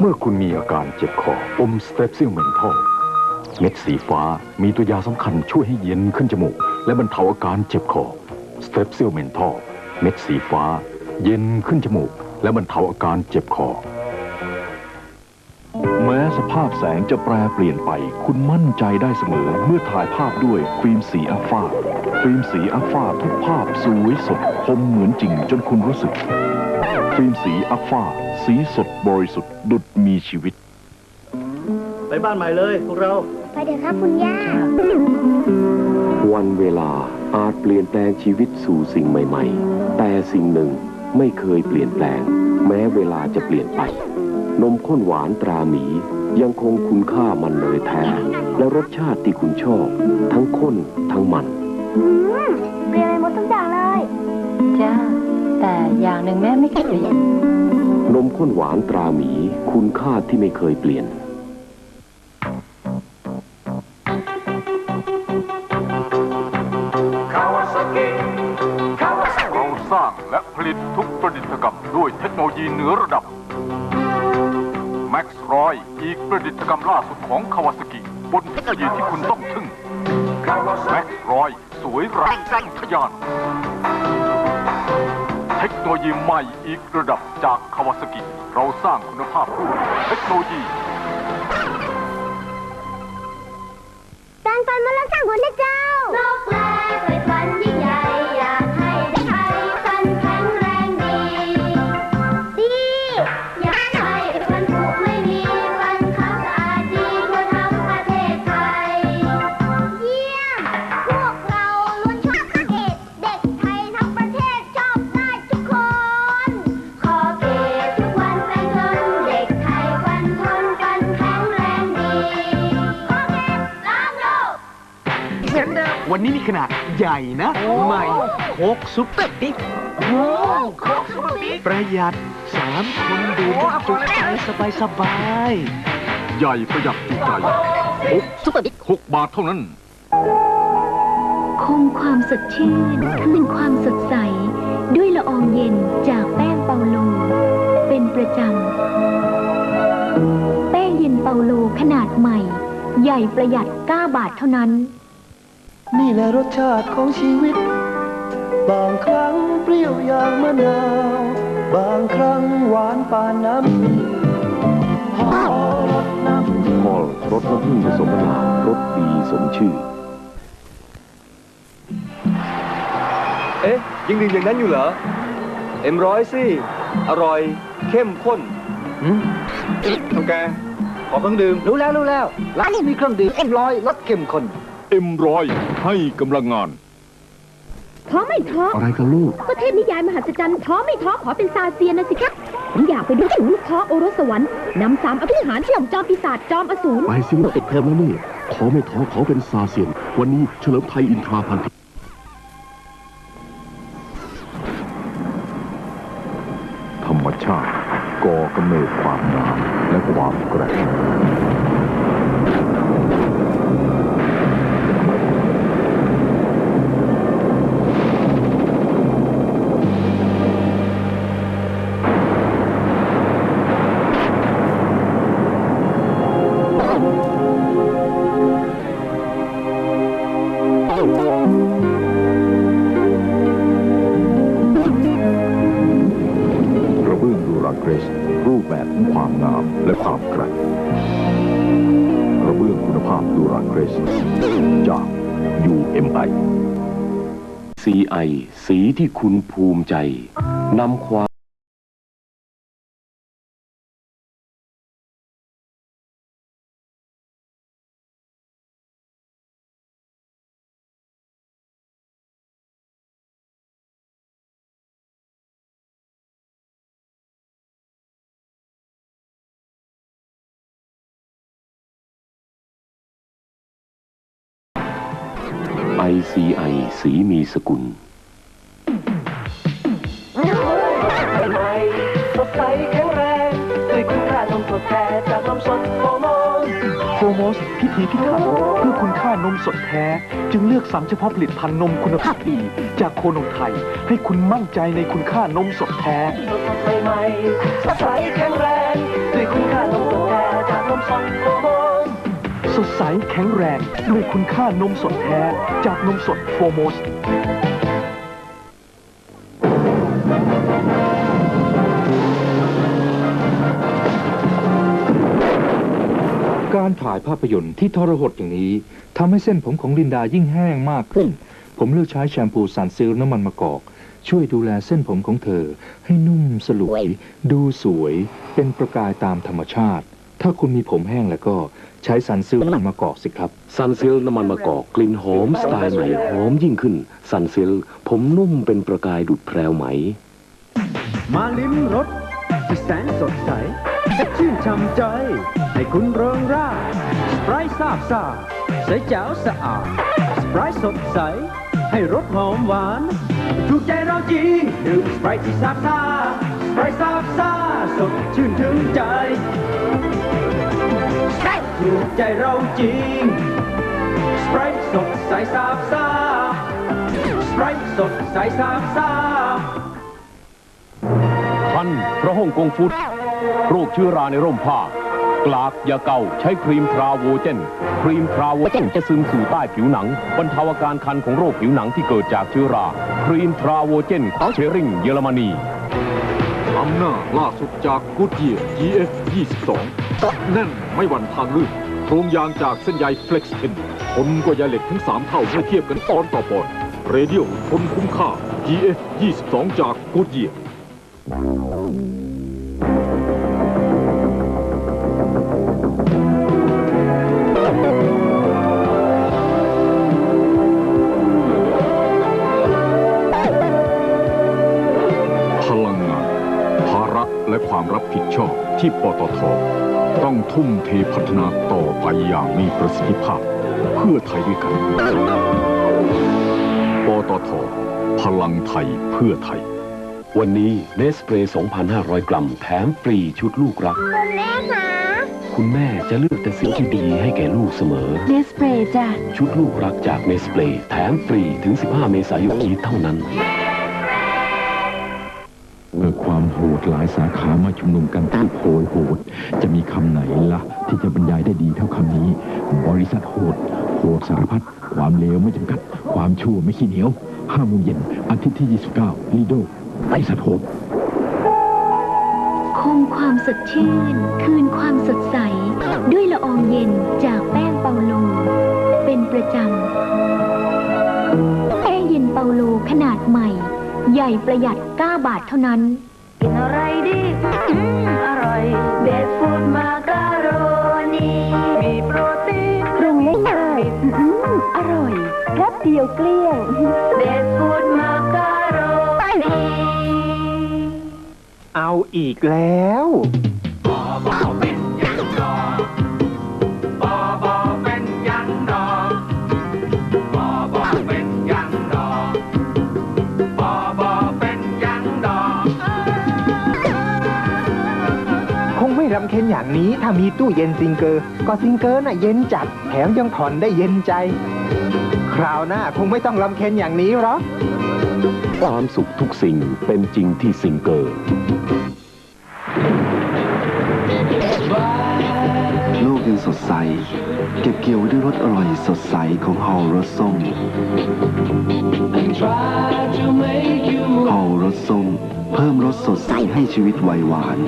เมื่อคุณมีอาการเจ็บคออมสเตปซิลเมนทอลเม็ดสีฟ้ามีตัวยาสำคัญช่วยให้เย็นขึ้นจมูก และบรรเทาอาการเจ็บคอสเตปซิลเมนทอลเม็ดสีฟ้า เย็นขึ้นจมูก และบรรเทาอาการเจ็บคอ แม้สภาพแสงจะแปรเปลี่ยนไป คุณมั่นใจได้เสมอ เมื่อถ่ายภาพด้วยฟิล์มสีอัลฟาฟิล์มสีอัลฟาทุกภาพสวยสดคมเหมือนจริงจนคุณรู้สึก ฟิล์มสีอัลฟาสีสดบริสุทธิ์ดุดมีชีวิต ไปบ้านใหม่เลยพวกเรา ไปเถอะครับคุณย่า วันเวลาอาจเปลี่ยนแปลงชีวิตสู่สิ่งใหม่ ๆ แต่สิ่งหนึ่งไม่เคยเปลี่ยนแปลง แม้เวลาจะเปลี่ยนไป นมข้นหวานตราหมี ยังคงคุณค่ามันเนยแท้ และรสชาติที่คุณชอบ ทั้งข้นทั้งมัน อืมเปลี่ยนไปหมดทุกอย่างเลย จ้า แต่อย่างหนึ่งแม่ไม่เคยเปลี่ยน นมข้นหวานตราหมี คุณค่าที่ไม่เคยเปลี่ยน เราสร้างและผลิตทุกประดิษฐกรรมด้วยเทคโนโลยีเหนือระดับ Max ร้อยอีกประดิษฐกรรมล่าสุดของคาวาสกิ บนเทคโนโลยีที่คุณต้องทึ่ง Max ร้อยสวยแรงแรงทะยานเท คโนโลยีใหม่อีกระดับจากคาวาสกิ เราสร้างคุณภาพด้วยเทคโนโลยีการฟันมันรักษาผลนะเจ้า วันนี้มีขนาดใหญ่นะใหม่โคกซุปเปอร์บิ๊กโคกซุปเปอร์บิ๊กประหยัดสามคนดื่มจุใจสบายสบายใหญ่ประหยัดจุใจหกซุปเปอร์บิ๊กหกบาทเท่านั้น คงความสดชื่นคืนความสดใส ด้วยละอองเย็นจากแป้งเปาโล เป็นประจำ แป้งเย็นเปาโลขนาดใหม่ ใหญ่ประหยัด 9 บาทเท่านั้น นี่แหละรสชาติของชีวิต บางครั้งเปรี้ยวอย่างมะนาว บางครั้งหวานปานน้ำหอมรสน้ำพอลรสน้ำผึ้งผสมมะนาวรสดีสมชื่อ เอ๊ะ ยังดื่มอย่างนั้นอยู่เหรอ เอ็มร้อยสิ อร่อย เข้มข้นทำแกขอเครื่องดื่มรู้แล้วรู้แล้วร้านนี้มีเครื่องดื่มเอ็มร้อยรสเข้มข้น เอ็มร้อยให้กำลังงาน ท้อไม่ท้ออะไรกันลูก ก็เทพนิยายมหัศจรรย์ท้อไม่ท้อขอเป็นซาเซียนนะสิครับผมอยากไปดูถึงลูกท้อโอรสสวรรค์นำสามอภิหารเสี่ยมจอมปีศาจจอมอสูรไปสิเราติดเทอมแล้วนี่ขอไม่ท้อขอเป็นซาเซียน วันนี้เฉลิมไทยอินทราพันธ์ธรรมชาติก่อกำเนิดความงามและความแกร่ง ราเครสจาก UMI CI สีที่คุณภูมิใจนำความ ICI สีมีสกุล สดใสแข็งแรงด้วยคุณค่านมสดแท้จากนมสดโฟโมสโฟโมสพิถีพิถันเพื่อคุณค่านมสดแท้ จึงเลือกสรรเฉพาะผลิตภัณฑ์นมคุณภาพดี จากโคนมไทย ให้คุณมั่นใจในคุณค่านมสดแท้ สดใหม่ๆสดใสแข็งแรงด้วยคุณค่านมมสดโฟโมส สดใสแข็งแรงด้วยคุณค่านมสดแท้ จากนมสดโฟโมสการถ่ายภาพยนตร์ที่ทรหดอย่างนี้ทำให้เส้นผมของลินดายิ่งแห้งมากขึ้น ผมเลือกใช้แชมพูสันซิลน้ำมันมะกอก ช่วยดูแลเส้นผมของเธอ ให้นุ่มสลวย ดูสวย เป็นประกายตามธรรมชาติ ถ้าคุณมีผมแห้งแล้วก็ใช้สันซิลน้ำมันมะกอกสิครับ ซันซิลน้ำมันมะกอกกลิ่นหอมสไตล์ใหม่หอมยิ่งขึ้น ซันซิลผมนุ่มเป็นประกายดุดแพรวไหม มาลิ้มรสที่แสนสดใสและชื่นช่ำใจ ให้คุณเริงร่าสไปร์ซาบซ่าใสแจ๋วสะอาดสไปร์สดใส ให้รสหอมหวาน ถูกใจเราจริงดื่มสไปร์ที่ซาบซ่าสไปร์ซาบซ่าสดชื่นถึงใจ สไปร์ถูกใจเราจริง สไปร์สดใสซาบซ่าสไปร์สดใสซาบซ่าทันพระฮ่องกงฟุตโรคเชื้อราในร่มผ้ากลากยาเก่าใช้ครีมทราโวเจน ครีมทราโวเจนจะซึมสู่ใต้ผิวหนังบรรเทาอาการคันของโรคผิวหนังที่เกิดจากเชื้อรา ครีมทราโวเจนของเชริงเยอรมนี้ำหน้าล่าสุดจากกูดเยีย GF 22ตัดแน่นไม่หวั่นทางลื่นโครงยางจากเส้นใยเฟล็กซ์เทนทมกว่ายาเหล็กถึง 3 เท่าเมื่อเทียบกันตอนต่อปอนเรเดียลทนคุ้มค่า GF 22จากกูดเยีย และความรับผิดชอบที่ปตท ต้องทุ่มเทพัฒนาต่อไปอย่างมีประสิทธิภาพ เพื่อไทยด้วยกัน ปตท พลังไทยเพื่อไทย วันนี้เนสเปรย์2,500 กรัม แถมฟรีชุดลูกรัก คุณแม่คะคุณแม่จะเลือกแต่สิ่งที่ดีให้แก่ลูกเสมอ เนสเปรย์จ้ะ ชุดลูกรักจากเนสเปรย์แถมฟรีถึง 15 เมษายนนี้เท่านั้น เมื่อ ความโหดหลายสาขามาชุมนุมกันที่โพยโหด จะมีคำไหนล่ะ ที่จะบรรยายได้ดีเท่าคำนี้ บริษัทโหด โหดสารพัดความเลวไม่จำกัด ความชั่วไม่ขี้เหนียวห้าโมงเย็นอาทิตย์ที่ 29ลีโดบริษัทโหดคงความสดชื่น คืนความสดใส ด้วยละอองเย็นจากแป้งเปาโล เป็นประจำแป้งเย็นเปาโลขนาดใหม่ ใหญ่ประหยัด 9 บาทเท่านั้น กินอะไรดีอืมอร่อย เบสฟูดมาการโรนี มีโปรตีนปรุงง่ายๆอื้อหืออร่อยแป๊บเดียวเกลี้ยง เบสฟูดมาการโรนี เอาอีกแล้ว คงไม่รำเค็ญอย่างนี้ถ้ามีตู้เย็นซิงเกอร์ ก็ซิงเกอร์น่ะเย็นจัด แถมยังผ่อนได้เย็นใจ คราวหน้าคงไม่ต้องรำเค็ญอย่างนี้หรอกความสุขทุกสิ่งเป็นจริงที่ซิงเกอร์ โลกยังสดใส เก็บเกี่ยวไว้ด้วยรสอร่อยสดใสของเฮารสส้มเฮารสส้ม เพิ่มรสสดใสให้ชีวิตไวหวาน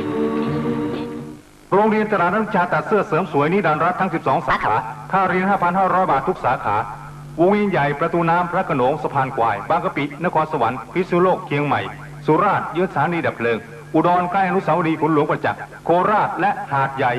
โรงเรียนตลาดนักวิชาตัดเสื้อเสริมสวยนิรันดร์รัฐทั้ง 12 สาขาค่าเรียน 5,500 บาททุกสาขาวงเวียนใหญ่ประตูน้ำพระโขนงสะพานควาย บางกะปิ นครสวรรค์พิษณุโลกเชียงใหม่ สุราษฎร์ยึดสถานีดับเพลิง อุดรใกล้อนุสาวรีย์ขุนหลวงประจักษ์โคราชและหาดใหญ่